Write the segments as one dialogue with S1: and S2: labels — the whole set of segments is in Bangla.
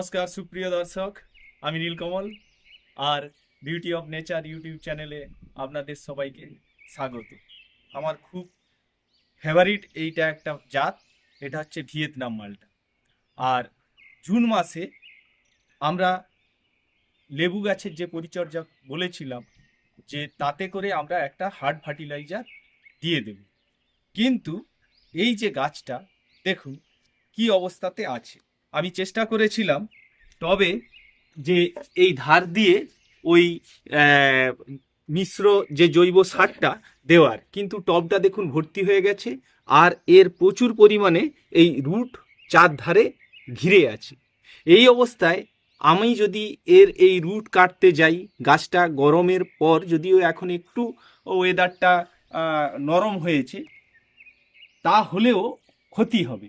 S1: নমস্কার, সুপ্রিয় দর্শক। আমি নীলকমল আর বিউটি অফ নেচার ইউটিউব চ্যানেলে আপনাদের সবাইকে স্বাগত। আমার খুব ফেভারিট এইটা একটা জাত, এটা হচ্ছে ভিয়েতনাম মালটা। আর জুন মাসে আমরা লেবু গাছের যে পরিচর্যা বলেছিলাম, যে তাতে করে আমরা একটা হার্ড ফার্টিলাইজার দিয়ে দেব। কিন্তু এই যে গাছটা, দেখুন কি অবস্থাতে আছে। আমি চেষ্টা করেছিলাম, তবে যে এই ধার দিয়ে ওই মিশ্র যে জৈব সারটা দেওয়ার, কিন্তু টবটা দেখুন ভর্তি হয়ে গেছে, আর এর প্রচুর পরিমাণে এই রুট চারধারে ঘিরে আছে। এই অবস্থায় আমি যদি এর এই রুট কাটতে যাই, গাছটা গরমের পর যদিও এখন একটু ওয়েদারটা নরম হয়েছে, তাহলেও ক্ষতি হবে।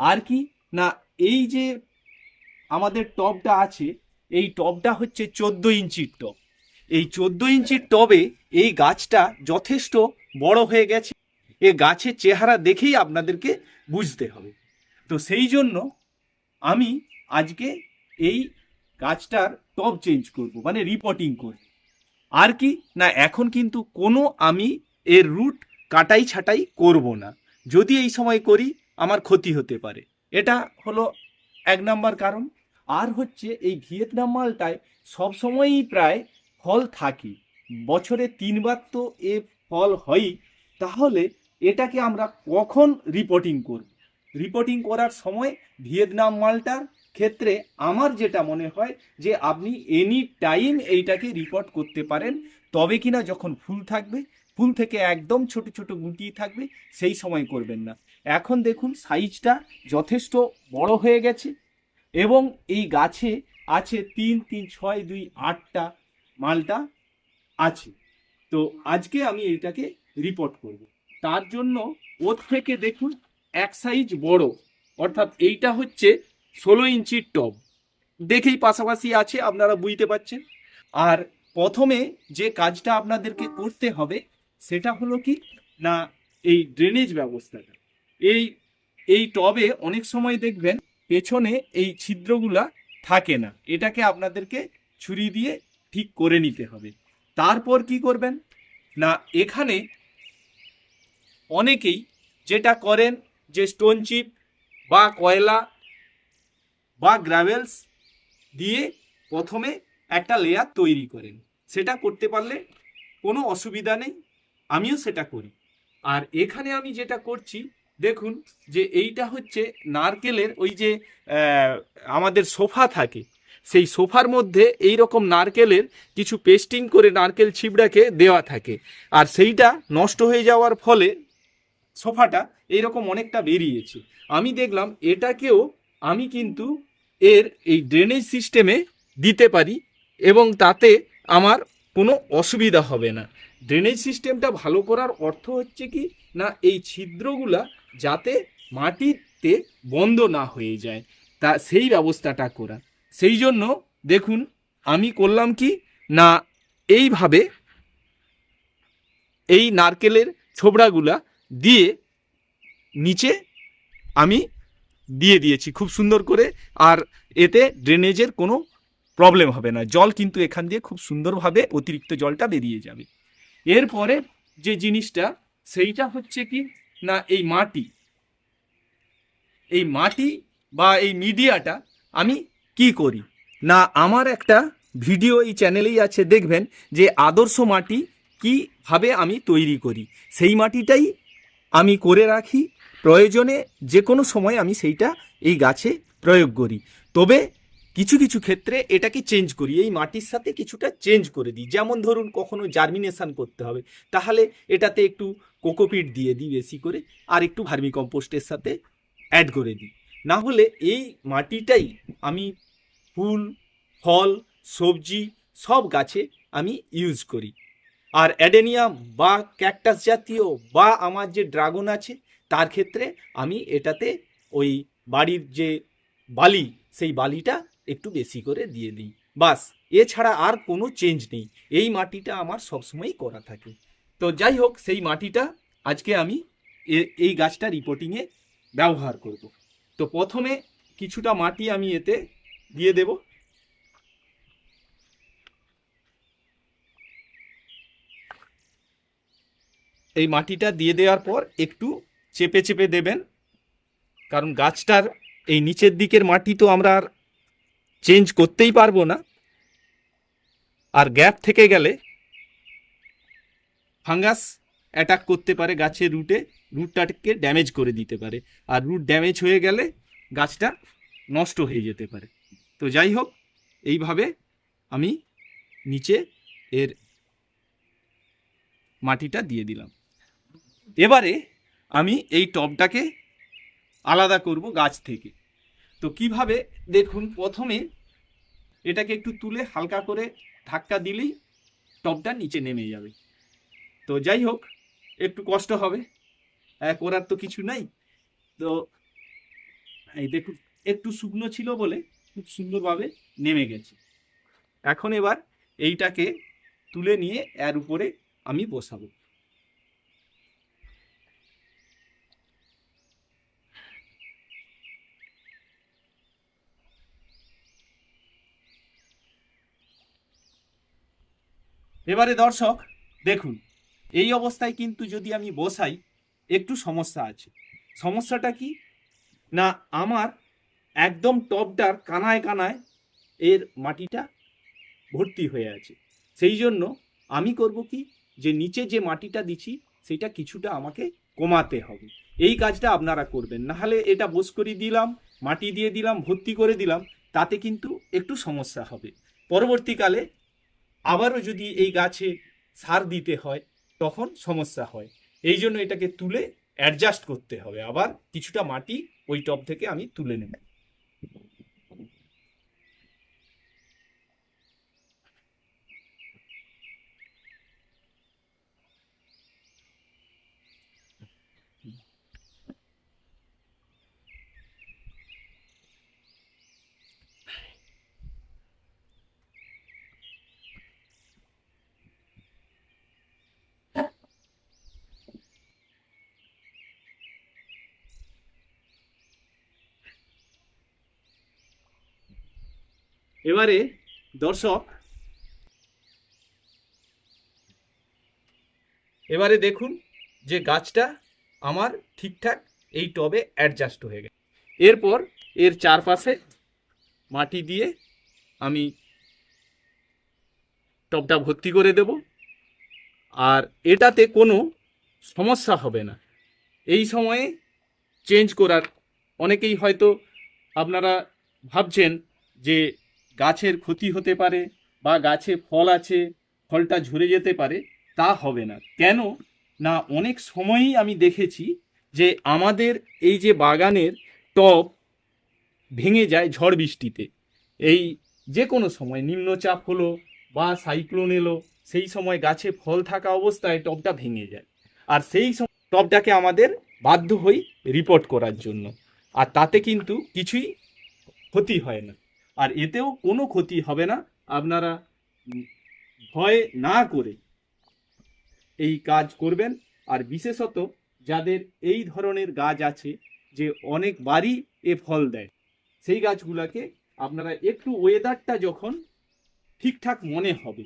S1: আর কি? না এই যে আমাদের টবটা আছে, এই টবটা হচ্ছে চোদ্দ ইঞ্চির টব এই চোদ্দ ইঞ্চির টবে এই গাছটা যথেষ্ট বড় হয়ে গেছে। এ গাছের চেহারা দেখেই আপনাদেরকে বুঝতে হবে। তো সেই জন্য আমি আজকে এই গাছটার টব চেঞ্জ করব মানে রিপোর্টিং করব। আর কি? না, এখন কিন্তু কোনো আমি এর রুট কাটাই ছাটাই করব না। যদি এই সময় করি, আমার ক্ষতি হতে পারে। এটা হলো এক নাম্বার কারণ। আর হচ্ছে এই ভিয়েতনাম মালটায় সবসময়ই প্রায় ফল থাকে। বছরে তিনবার তো এ ফল হয়ই তাহলে এটাকে আমরা কখন রিপোর্টিং করব? রিপোর্টিং করার সময় ভিয়েতনাম মালটার ক্ষেত্রে আমার যেটা মনে হয় যে, আপনি এনি টাইম এইটাকে রিপোর্ট করতে পারেন, তবে কিনা যখন ফুল থাকবে ফুল থেকে একদম ছোট ছোট গুটি থাকবে, সেই সময় করবেন না। এখন দেখুন, সাইজটা যথেষ্ট বড় হয়ে গেছে এবং এই গাছে আছে তিন তিন, ছয়, দুই, আটটা মালটা আছে। তো আজকে আমি এইটাকে রিপোর্ট করব। তার জন্য ওর থেকে দেখুন, এক সাইজ বড়, অর্থাৎ এইটা হচ্ছে ষোলো ইঞ্চির টব। দেখেই পাশাপাশি আছে, আপনারা বুঝতে পারছেন। আর প্রথমে যে কাজটা আপনাদেরকে করতে হবে সেটা হলো কি? না, এই ড্রেনেজ ব্যবস্থাটা। এই এই টবে অনেক সময় দেখবেন পেছনে এই ছিদ্রগুলা থাকে না। এটাকে আপনাদেরকে ছুরি দিয়ে ঠিক করে নিতে হবে। তারপর কি করবেন? না, এখানে অনেকেই যেটা করেন যে স্টোন চিপ বা কয়লা বা গ্রাভেলস দিয়ে প্রথমে একটা লেয়ার তৈরি করেন। সেটা করতে পারলে কোনো অসুবিধা নেই। আমিও সেটা করি। আর এখানে আমি যেটা করছি, দেখুন যে এইটা হচ্ছে নারকেলের ওই যে আমাদের সোফা থাকে, সেই সোফার মধ্যে এই রকম নারকেলের কিছু পেস্টিং করে নারকেল ছিবড়াকে দেওয়া থাকে। আর সেইটা নষ্ট হয়ে যাওয়ার ফলে সোফাটা এইরকম অনেকটা বেরিয়েছে। আমি দেখলাম এটাকেও আমি কিন্তু এর এই ড্রেনেজ সিস্টেমে দিতে পারি এবং তাতে আমার কোনো অসুবিধা হবে না। ড্রেনেজ সিস্টেমটা ভালো করার অর্থ হচ্ছে কি? না, এই ছিদ্রগুলা যাতে মাটিতে বন্ধ না হয়ে যায়, তা সেই ব্যবস্থাটা করা। সেই জন্য দেখুন, আমি করলাম কি? না, এইভাবে এই নারকেলের ছোবড়াগুলা দিয়ে নিচে আমি দিয়ে দিয়েছি খুব সুন্দর করে, আর এতে ড্রেনেজের কোনো প্রবলেম হবে না। জল কিন্তু এখান দিয়ে খুব সুন্দরভাবে অতিরিক্ত জলটা বেরিয়ে যাবে। এরপরে যে জিনিসটা, সেইটা হচ্ছে কি? না, এই মাটি। এই মাটি বা এই মিডিয়াটা আমি কি করি? না, আমার একটা ভিডিও এই চ্যানেলেই আছে, দেখবেন, যে আদর্শ মাটি কীভাবে আমি তৈরি করি। সেই মাটিটাই আমি করে রাখি। প্রয়োজনে যে কোনো সময় আমি সেইটা এই গাছে প্রয়োগ করি। তবে কিছু কিছু ক্ষেত্রে এটাকে চেঞ্জ করি, এই মাটির সাথে কিছুটা চেঞ্জ করে দিই। যেমন ধরুন, কখনো জার্মিনেশন করতে হবে, তাহলে এটাতে একটু কোকোপিট দিয়ে দিই বেশি করে, আর একটু ভার্মি কম্পোস্টের সাথে অ্যাড করে দিই। না হলে এই মাটিটাই আমি ফুল, ফল, সবজি, সব গাছে আমি ইউজ করি। আর অ্যাডেনিয়াম বা ক্যাকটাস জাতীয় বা আমার যে ড্রাগন আছে, তার ক্ষেত্রে আমি এটাতে ওই বাড়ির যে বালি, সেই বালিটা একটু বেশি করে দিয়ে দিই। বাস, এছাড়া আর কোনো চেঞ্জ নেই। এই মাটিটা আমার সবসময়ই করা থাকে। তো যাই হোক, সেই মাটিটা আজকে আমি এই গাছটা রিপোর্টিংয়ে ব্যবহার করব। তো প্রথমে কিছুটা মাটি আমি এতে দিয়ে দেব। এই মাটিটা দিয়ে দেওয়ার পর একটু চেপে চেপে দেবেন। কারণ গাছটার এই নিচের দিকের মাটি তো আমরা আর চেঞ্জ করতেই পারব না। আর গ্যাপ থেকে গেলে ফাঙ্গাস অ্যাটাক করতে পারে গাছের রুটে, রুটটাকে ড্যামেজ করে দিতে পারে। আর রুট ড্যামেজ হয়ে গেলে গাছটা নষ্ট হয়ে যেতে পারে। তো যাই হোক, এইভাবে আমি নিচে এর মাটিটা দিয়ে দিলাম। এবারে আমি এই টবটাকে আলাদা করব গাছ থেকে। তো কীভাবে? দেখুন প্রথমে এটাকে একটু তুলে হালকা করে ধাক্কা দিলেই টবটা নিচে নেমে যাবে। তো যাই হোক একটু কষ্ট হবে। আহ, করার তো কিছু নাই। তো এই দেখুন একটু শুকনো ছিল বলে খুব সুন্দরভাবে নেমে গেছে। এখন এবার এইটাকে তুলে নিয়ে এর উপরে আমি বসাবো। এবারে দর্শক, দেখুন, এই অবস্থায় কিন্তু যদি আমি বসাই, একটু সমস্যা আছে। সমস্যাটা কি? না, আমার একদম টপটার কানায় কানায় এর মাটিটা ভর্তি হয়ে আছে। সেই জন্য আমি করব কি? যে নিচে যে মাটিটা দিচ্ছি সেটা কিছুটা আমাকে কমাতে হবে। এই কাজটা আপনারা করবেন। না হলে এটা বোস করে দিলাম, মাটি দিয়ে দিলাম, ভর্তি করে দিলাম, তাতে কিন্তু একটু সমস্যা হবে। পরবর্তীকালে আবারও যদি এই গাছে সার দিতে হয়, তখন সমস্যা হয়। এই জন্য এটাকে তুলে অ্যাডজাস্ট করতে হবে। আবার কিছুটা মাটি ওই টপ থেকে আমি তুলে নেব। এবারে দর্শক, এবারে দেখুন যে গাছটা আমার ঠিকঠাক এই টবে অ্যাডজাস্ট হয়ে গেছে। এরপর এর চারপাশে মাটি দিয়ে আমি টবটা ভর্তি করে দেব। আর এটাতে কোনো সমস্যা হবে না। এই সময়ে চেঞ্জ করার, অনেকেই হয়তো আপনারা ভাবছেন যে গাছের ক্ষতি হতে পারে বা গাছে ফল আছে, ফলটা ঝরে যেতে পারে, তা হবে না। কেন? না, অনেক সময়ই আমি দেখেছি যে আমাদের এই যে বাগানের টব ভেঙে যায় ঝড় বৃষ্টিতে। এই যে কোনো সময় নিম্নচাপ হলো বা সাইক্লোন এলো, সেই সময় গাছে ফল থাকা অবস্থায় টবটা ভেঙে যায়। আর সেই সময় টবটাকে আমাদের বাধ্য হই রিপোর্ট করার জন্য। আর তাতে কিন্তু কিছুই ক্ষতি হয় না। আর এতেও কোনো ক্ষতি হবে না। আপনারা ভয় না করে এই কাজ করবেন। আর বিশেষত যাদের এই ধরনের গাছ আছে যে অনেকবারই এ ফল দেয়, সেই গাছগুলোকে আপনারা একটু ওয়েদারটা যখন ঠিকঠাক মনে হবে,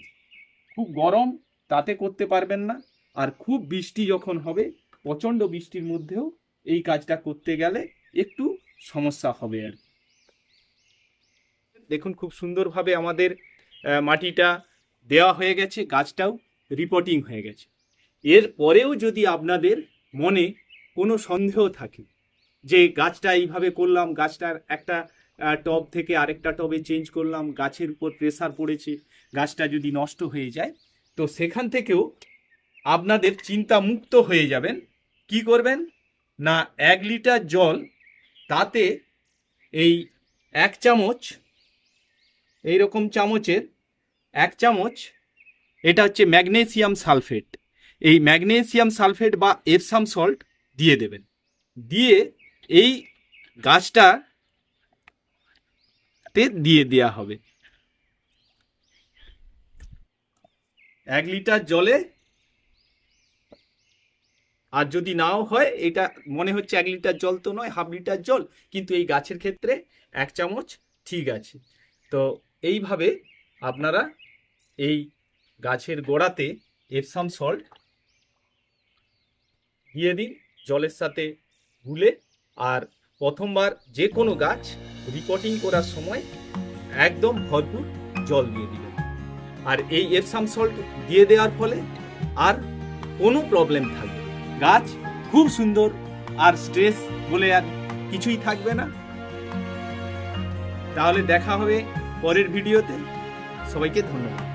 S1: খুব গরম তাতে করতে পারবেন না। আর খুব বৃষ্টি যখন হবে, প্রচণ্ড বৃষ্টির মধ্যেও এই কাজটা করতে গেলে একটু সমস্যা হবে আর। দেখুন খুব সুন্দরভাবে আমাদের মাটিটা দেওয়া হয়ে গেছে, গাছটাও রিপোর্টিং হয়ে গেছে। এর পরেও যদি আপনাদের মনে কোনো সন্দেহ থাকে যে গাছটা এইভাবে করলাম, গাছটার একটা টব থেকে আরেকটা টবে চেঞ্জ করলাম, গাছের উপর প্রেসার পড়েছে, গাছটা যদি নষ্ট হয়ে যায়, তো সেখান থেকেও আপনাদের চিন্তা মুক্ত হয়ে যাবেন। কি করবেন? না এক লিটার জল, তাতে এই এক চামচ এই রকম চামচের এক চামচ, এটা হচ্ছে ম্যাগনেসিয়াম সালফেট। এই ম্যাগনেসিয়াম সালফেট বা এপসাম সল্ট দিয়ে দেবেন। দিয়ে এই গাছটাতে দিয়ে দেওয়া হবে। এক লিটার জলে, আর যদি নাও হয়, এটা মনে হচ্ছে এক লিটার জল তো নয়, হাফ লিটার জল, কিন্তু এই গাছের ক্ষেত্রে এক চামচ ঠিক আছে। তো এইভাবে আপনারা এই গাছের গোড়াতে এপসাম সল্ট দিয়ে দিন, জলের সাথে গুলে আর প্রথমবার যে কোনো গাছ রিপোর্টিং করার সময় একদম ভরপুর জল দিয়ে দিবেন। আর এই এপসাম সল্ট দিয়ে দেওয়ার ফলে আর কোনো প্রবলেম থাকবে গাছ খুব সুন্দর আর স্ট্রেস বলে আর কিছুই থাকবে না। তাহলে দেখা হবে পরের ভিডিওতে সবাইকে ধন্যবাদ।